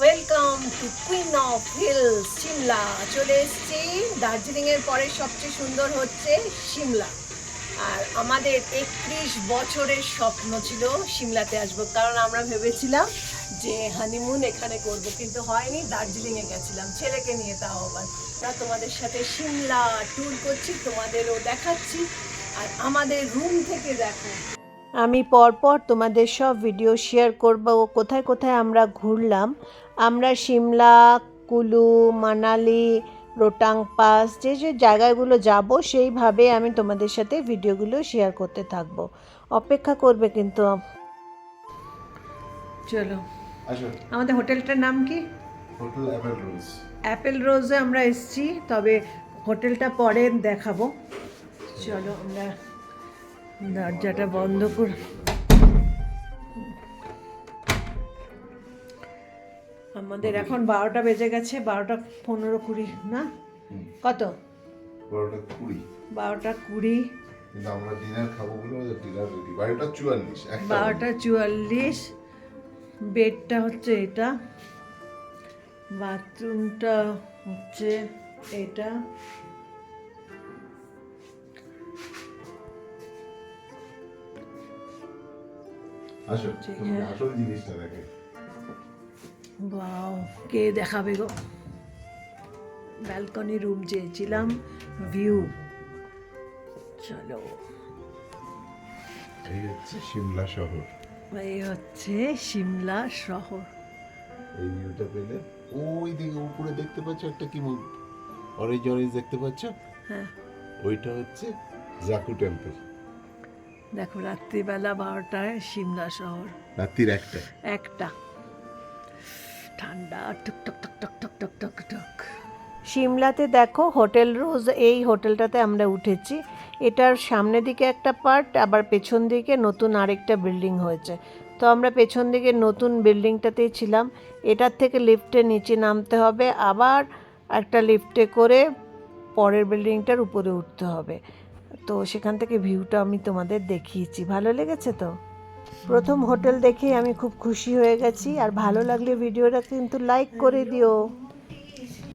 Welcome to queen of hills Shimla চলে এসেছি। দার্জিলিংয়ের পরে সবচেয়ে সুন্দর হচ্ছে সিমলা আর আমাদের একত্রিশ বছরের স্বপ্ন ছিল সিমলাতে আসব। কারণ আমরা ভেবেছিলাম যে হানিমুন এখানে করব, কিন্তু হয়নি দার্জিলিংয়ে গেছিলাম। ছেলেকে নিয়ে তাও আবার। আমরা তোমাদের সাথে সিমলা ট্যুর করছি, তোমাদেরও দেখাচ্ছি। আর আমাদের রুম থেকে দেখো। আমি পরপর তোমাদের সব ভিডিও শেয়ার করব। কোথায় কোথায় আমরা ঘুরলাম? আমরা সিমলা কুলু মানালি রোটাং পাস যে যে জায়গাগুলো যাব সেইভাবে আমি তোমাদের সাথে ভিডিওগুলো শেয়ার করতে থাকব। অপেক্ষা করবে কিন্তু চলো। আমাদের হোটেলটার নাম কি? হোটেল অ্যাপেল রোজ। অ্যাপেল রোজে আমরা এসেছি তবে হোটেলটা পরে দেখাবো। চলো আমরা দরজাটা বন্ধ করে। আমাদের এখন বারোটা বেজে গেছে বারোটা পনেরো কুড়ি না? কত? বারোটা কুড়ি। বারোটা কুড়ি। আমরা ডিনার খাব বলে আমাদের ডিনার রেডি বারোটা চুয়াল্লিশ বারোটা চুয়াল্লিশ। বেডটা হচ্ছে এটা। বাথরুমটা হচ্ছে এটা। আসো। আসল জিনিসটা দেখে। বাও কে দেখাবে গো? ব্যালকনি রুম চেয়েছিলাম ভিউ চলো। এই হচ্ছে সিমলা শহর। এই হচ্ছে সিমলা শহর। এই ভিউটা পেলে ওই দিকে উপরে দেখতে পাচ্ছ একটা কি অরেঞ্জ অরেঞ্জ দেখতে পাচ্ছ? হ্যাঁ। ওইটা হচ্ছে জাকু টেম্পল দেখো রাত্রিবেলা বারোটায় সিমলা শহর। রাত্রির একটা। একটা। ঠান্ডা টুক টক টক টক টক টক টক টক। সিমলাতে দেখো হোটেল রোজ এই হোটেলটাতে আমরা উঠেছি। এটার সামনের দিকে একটা পার্ট আবার পেছন দিকে নতুন আরেকটা বিল্ডিং হয়েছে। তো আমরা পেছন দিকে নতুন বিল্ডিংটাতেই ছিলাম। এটার থেকে লিফটে নিচে নামতে হবে আবার একটা লিফটে করে পরের বিল্ডিংটার উপরে উঠতে হবে। তো সেখান থেকে ভিউটা আমি তোমাদের দেখিয়েছি। ভালো লেগেছে তো? প্রথম হোটেল দেখেই আমি খুব খুশি হয়ে গেছি। আর ভালো লাগলে ভিডিওটা কিন্তু লাইক করে দিও।